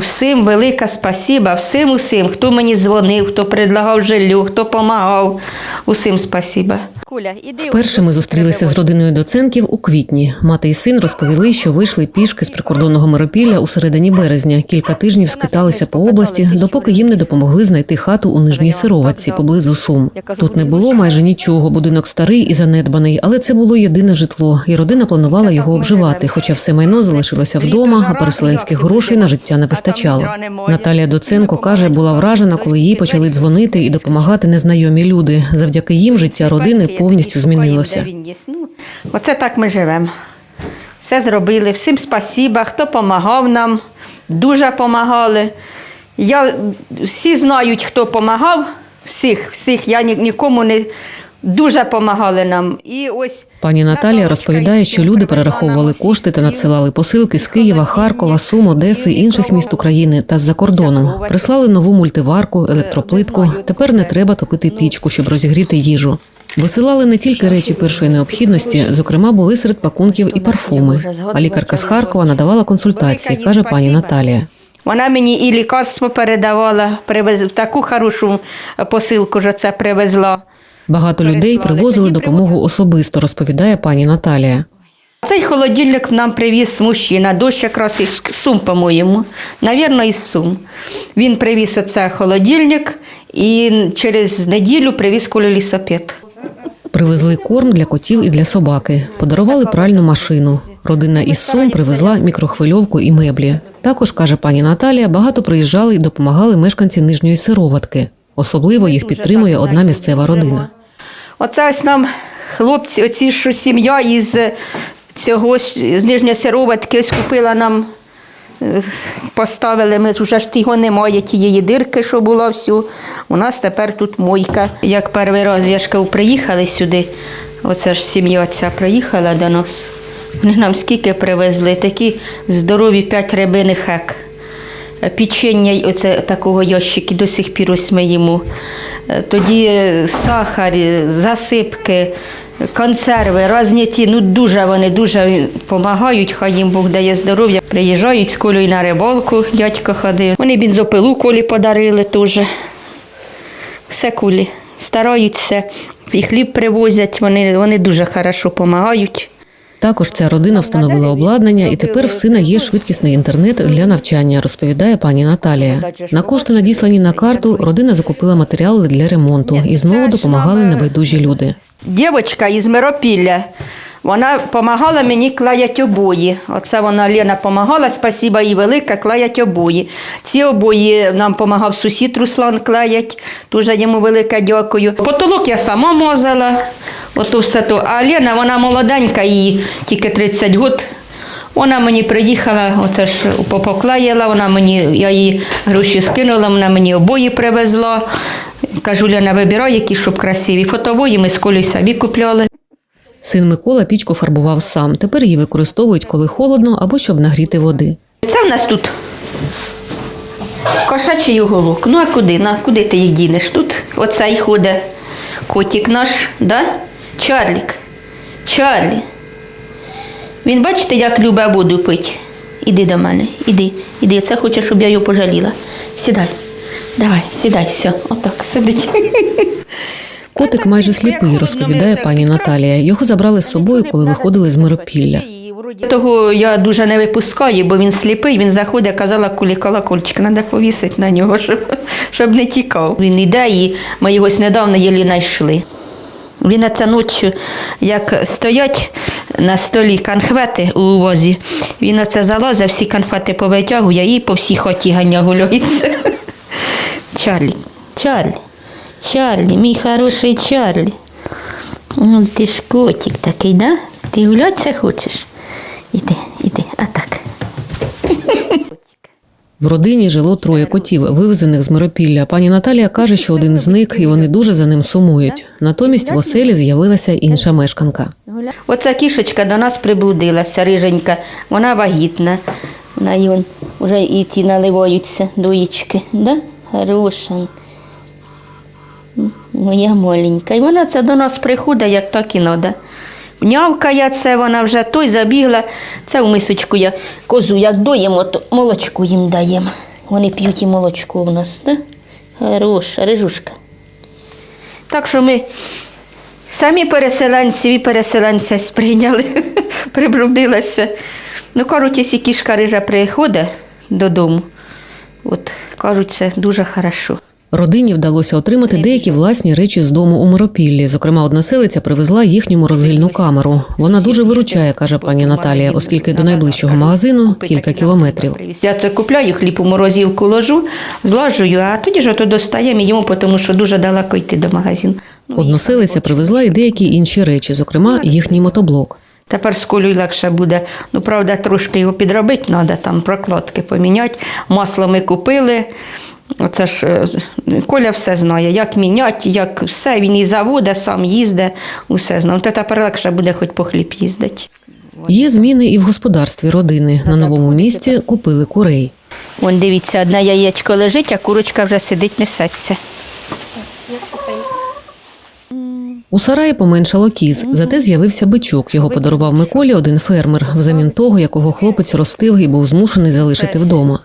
Всім велике спасіба, всім усім, хто мені дзвонив, хто предлагав жилю, хто допомагав. Усім спасіба. Вперше ми зустрілися з родиною доценків у квітні. Мати і син розповіли, що вийшли пішки з прикордонного Миропілля у середині березня. Кілька тижнів скиталися по області, допоки їм не допомогли знайти хату у нижній сироватці поблизу Сум. Тут не було майже нічого. Будинок старий і занедбаний, але це було єдине житло, і родина планувала його обживати. Хоча все майно залишилося вдома, а переселенських грошей на життя не вистачало. Наталія Доценко каже, була вражена, коли їй почали дзвонити і допомагати незнайомі люди. Завдяки їм життя родини повністю змінилося. Ну, Оце так ми живемо. Все зробили, всім спасіба, хто допомагав нам, дуже допомагали. Я, всі знають, хто допомагав, всіх, всіх, я ні- нікому не дуже допомагали нам. І ось Пані Наталія розповідає, що люди перераховували кошти та надсилали посилки з Києва, Харкова, Сум, Одеси, інших міст України та з-за кордоном. Прислали нову мультиварку, електроплитку. Тепер не треба топити пічку, щоб розігріти їжу. Висилали не тільки речі першої необхідності, зокрема, були серед пакунків і парфуми. А лікарка з Харкова надавала консультації, каже пані Наталія. Вона мені і лікарство передавала, привез, таку хорошу посилку ж це привезла. Багато людей привозили допомогу особисто, розповідає пані Наталія. Цей холодильник нам привіз мужчина, дощ якраз із Сум, по-моєму. Навірно, із Сум. Він привіз оце холодильник і через неділю привіз кололісопед. Привезли корм для котів і для собаки, подарували пральну машину. Родина із Сум привезла мікрохвильовку і меблі. Також каже пані Наталія, багато приїжджали і допомагали мешканці нижньої сироватки. Особливо їх підтримує одна місцева родина. Оце ось нам хлопці, оці що сім'я із цього з Нижньої Сироватки ось купила нам, поставили. Ми вже ж його немає, тієї дирки, що була всю. У нас тепер тут мойка. Як перший раз я ж кажу, приїхали сюди, оце ж сім'я ця приїхала до нас. Вони нам скільки привезли, такі здорові п'ять рибиних хек. Печення оце такого ящики до сих пір ось ми їмо. Е, Тоді е, сахар, е, засипки, консерви, різні ті. Ну дуже вони дуже допомагають, хай їм Бог дає здоров'я. Приїжджають з колою на рибалку, дядько ходив. Вони бензопилу колі подарили теж. Все кулі. Стараються, і хліб привозять, вони, вони дуже хорошо допомагають. Також ця родина встановила обладнання, і тепер в сина є швидкісний інтернет для навчання, розповідає пані Наталія. На кошти, надіслані на карту, родина закупила матеріали для ремонту і знову допомагали небайдужі люди. Дівчинка із Миропілля. Вона допомагала мені клеять обої. Оце вона Лена допомагала, спасіба їй велике, клеять обої. Ці обої нам допомагав сусід Руслан клеять, дуже йому велике дякую. Потолок я сама мозала, ото все то. А Лена, вона молоденька, їй тільки 30 років. Вона мені приїхала, оце ж попоклеїла, вона мені, я їй гроші скинула, вона мені обої привезла. Кажу, Лена, вибирай, які щоб красиві. Фотової ми з колі самі купляли. Син Микола пічку фарбував сам. Тепер її використовують, коли холодно або щоб нагріти води. Це в нас тут кошачий уголок. Ну а куди? На, куди ти їх дінеш? Тут оцей ходить котик наш, да? Чарлік. Чарлі. Він бачите, як любить воду пить. Іди до мене, іди, іди. Це хоче, щоб я його пожаліла. Сідай. Давай, сідай, все, отак, сидить. Котик майже сліпий, розповідає пані Наталія. Його забрали з собою, коли виходили з Миропілля. Того я дуже не випускаю, бо він сліпий, він заходить, казала кулі колокольчик, треба повісити на нього, щоб, щоб не тікав. Він йде і ми його недавно єлі знайшли. Він оце ночі, як стоять на столі конфети у возі, він оце залазить, всі конфети повитягує і по всій хаті ганя гуляється. Чарлі, Чарлі, Чарлі, мій хороший Чарлі. Ну, ти ж котик такий, да? Ти гулятися хочеш? Іди, іди, а так. В родині жило троє котів, вивезених з Миропілля. Пані Наталія каже, що один зник, і вони дуже за ним сумують. Натомість в оселі з'явилася інша мешканка. Оця кішечка до нас приблудилася, риженька, вона вагітна. Вона й он, вже і ті наливаються доїчки, да? Хороша. Моя маленька. І вона це до нас приходить, як так і треба. Нявкає це, вона вже той забігла. Це в мисочку я козу як доїмо, то молочку їм даємо. Вони п'ють і молочко у нас, так? Хороша, рижушка. Так що ми самі переселенці, і переселенця сприйняли, прибрудилася. Ну, кажуть, якщо кішка рижа приходить додому, от кажуть, це дуже хорошо. Родині вдалося отримати деякі власні речі з дому у Миропіллі. Зокрема, односелиця привезла їхньому розгильну камеру. Вона дуже виручає, каже пані Наталія, оскільки до найближчого магазину кілька кілометрів. Я це купляю, хліб у морозилку ложу, злажую, а тоді ж ото достаємо їмо, тому що дуже далеко йти до магазину. Ну, Односелиця привезла і деякі інші речі, зокрема, їхній мотоблок. Тепер з колею легше буде. Ну, правда, трошки його підробити треба, там прокладки поміняти. Масло ми купили. Оце ж е, Коля все знає, як міняти, як все. Він і заводе, сам їздить, усе знає. То тепер легше буде хоч по хліб їздити. Є зміни і в господарстві родини. На новому місці купили курей. Вон дивіться, одне яєчко лежить, а курочка вже сидить, несеться. У сараї поменшало кіз, зате з'явився бичок. Його подарував Миколі один фермер, взамін того, якого хлопець ростив і був змушений залишити вдома.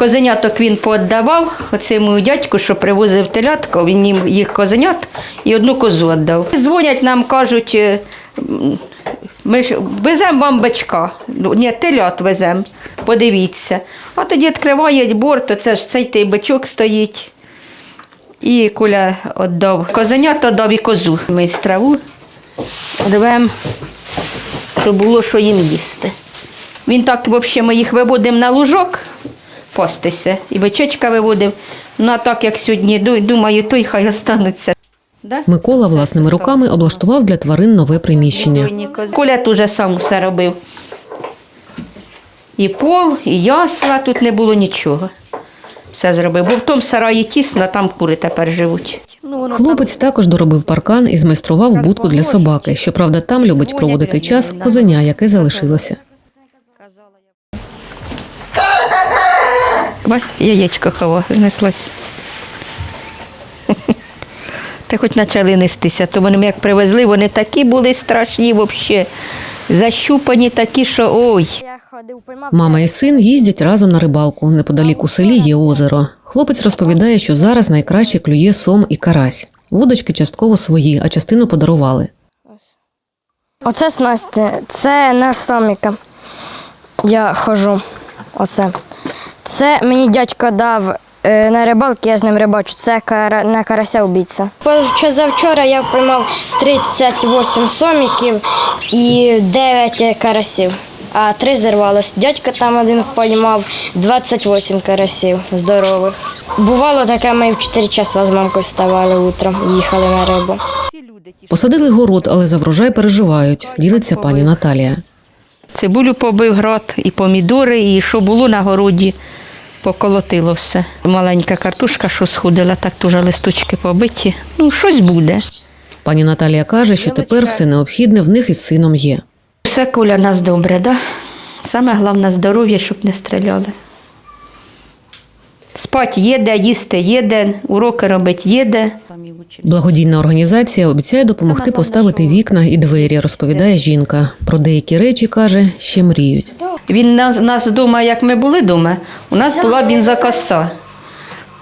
Козеняток він пооддавав оцьому дядьку, що привозив телятка, він їм їх козенят і одну козу віддав. Дзвонять нам, кажуть, е, ми ж веземо вам бичка. Ну, Ні, телят веземо, подивіться. А тоді відкривають борт, то це ж цей той бичок стоїть. І куля віддав. Козенят віддав і козу. Ми з траву рвемо, щоб було що їм їсти. Він так, взагалі, ми їх виводимо на лужок пастися. І бичечка виводив. Ну, а так як сьогодні, думаю, то й хай остануться. Микола власними руками облаштував для тварин нове приміщення. Коля теж сам усе робив. І пол, і ясла, тут не було нічого. Все зробив. Бо в тому сараї тісно, там кури тепер живуть. Ну, Хлопець також доробив паркан і змайстрував будку для собаки. Щоправда, там любить проводити час козеня, яке залишилося. Бач, яєчко хова знеслось. Та хоч почали нестися, то вони як привезли, вони такі були страшні взагалі. Защупані такі, що ой. Мама і син їздять разом на рибалку. Неподалік у селі є озеро. Хлопець розповідає, що зараз найкраще клює сом і карась. Вудочки частково свої, а частину подарували. Оце снасті, це на соміка. Я ходжу. Оце. Це мені дядько дав е, на рибалки, я з ним рибачу. Це кара, на карася убійця. Позавчора я поймав 38 соміків і 9 карасів. А три зірвалось. Дядько там один поймав 28 карасів здорових. Бувало таке, ми в 4 часа з мамкою вставали утром їхали на рибу. Посадили город, але за врожай переживають. Ділиться пані Наталія. Цибулю побив град, і помідори, і що було на городі, поколотило все. Маленька картошка, що сходила, так теж листочки побиті. Ну, щось буде. Пані Наталія каже, що тепер все необхідне в них із сином є. Все куля нас добре, да? Саме головне здоров'я, щоб не стріляли. Спать є де, їсти є де, уроки робити є де. Благодійна організація обіцяє допомогти поставити вікна і двері, розповідає жінка. Про деякі речі каже, ще мріють. Він нас, нас вдома, як ми були вдома, у нас була бензокоса.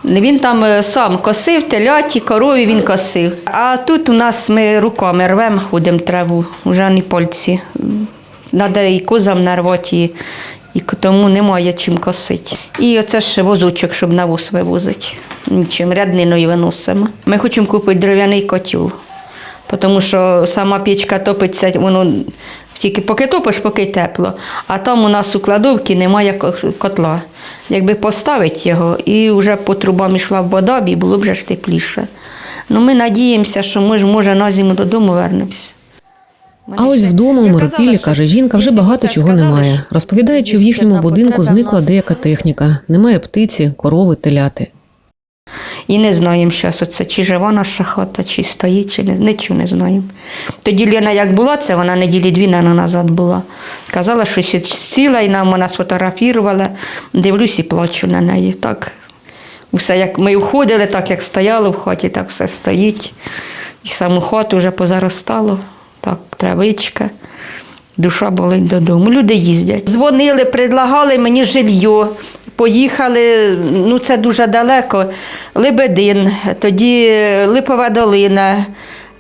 Він там е, сам косив, теляті, корові він косив. А тут у нас ми руками рвемо, ходимо траву, вже не пальці. Треба і козам нарвати, і, тому немає чим косити. І оце ще возочок, щоб навоз вивозити. Нічим, рядниною виносимо. Ми хочемо купити дерев'яний котел, тому що сама печка топиться, воно тільки поки топиш, поки тепло. А там у нас у кладовці немає котла. Якби поставити його, і вже по трубам йшла вода, і було б вже ж тепліше. Ну, ми надіємося, що ми ж, може, на зиму додому вернемося. А ось вдома у Миропіллі, каже жінка, вже багато чого немає. Розповідає, що в їхньому будинку зникла деяка техніка. Немає птиці, корови, теляти. І не знаємо зараз, оце, чи жива наша хата, чи стоїть, чи не, нічого не знаємо. Тоді Ліна як була, це вона неділі дві наверно, назад була. Казала, що сіла і нам вона сфотографувала. Дивлюсь і плачу на неї. Так, усе, як ми входили, так як стояло в хаті, так все стоїть. І саму хату вже позаростало, так, травичка. Душа болить додому. Люди їздять. Дзвонили, предлагали мені жилье, поїхали, ну це дуже далеко. Лебедин, тоді Липова долина,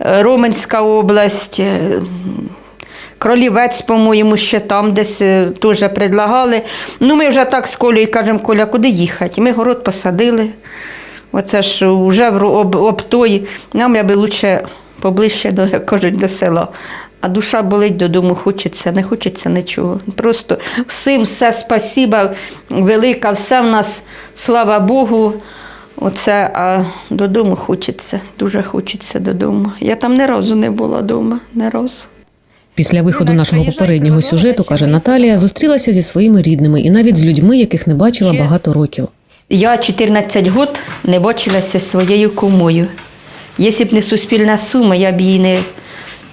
е, Роменська область. е, Кролівець, по-моєму, ще там десь теж предлагали. Ну, ми вже так з Колею кажемо, Коля, куди їхати? Ми город посадили. Оце ж вже об, об той. Нам я би лучше поближче до, як кажуть, до села. А душа болить додому, хочеться, не хочеться нічого. Просто всім все спасіба, велика, все в нас, слава Богу. Оце, а додому хочеться, дуже хочеться додому. Я там ні разу не була вдома, ні разу. Після виходу нашого попереднього сюжету, каже Наталія, зустрілася зі своїми рідними і навіть з людьми, яких не бачила багато років. Я 14 років не бачилася зі своєю кумою. Якщо б не суспільна сума, я б її не.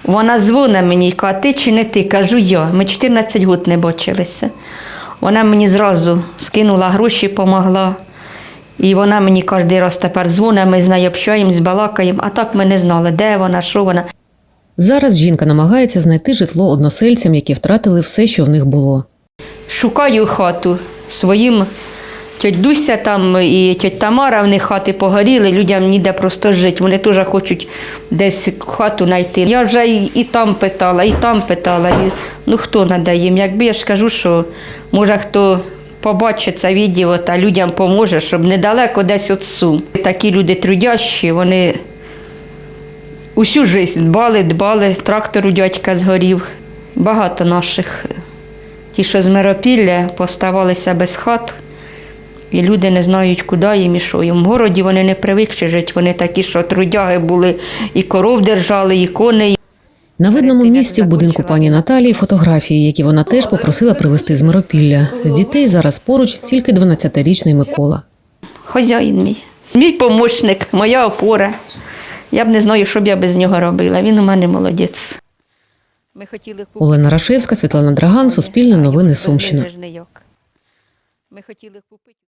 Вона дзвонить мені каже, ти чи не ти? Кажу я. Ми 14 років не бачилися. Вона мені зразу скинула гроші, допомогла. І вона мені кожен раз тепер дзвонить, ми з нею общаємось, балакаємо, а так ми не знали, де вона, що вона. Зараз жінка намагається знайти житло односельцям, які втратили все, що в них було. Шукаю хату своїм тьоть Дуся там і тьоть Тамара, в них хати погоріли, людям ніде просто жити. Вони теж хочуть десь хату знайти. Я вже і, і там питала, і там питала. І, ну хто надає їм? Якби я ж кажу, що може хто побачить це відео та людям поможе, щоб недалеко десь від Сум. Такі люди трудящі, вони усю життя дбали, дбали, трактор у дядька згорів. Багато наших Ті, що з Миропілля, поставалися без хат, і люди не знають, куди їм і що їм. В городі вони не привикші жити, вони такі, що трудяги були, і коров держали, і коней. На видному місці в будинку пані Наталії фотографії, які вона теж попросила привезти з Миропілля. З дітей зараз поруч тільки 12-річний Микола. Хазяїн мій. Мій помощник, моя опора. Я б не знаю, що б я без нього робила. Він у мене молодець. Ми хотіли. Олена Рашевська, Світлана Драган, Суспільне новини Сумщина. Ми хотіли купити.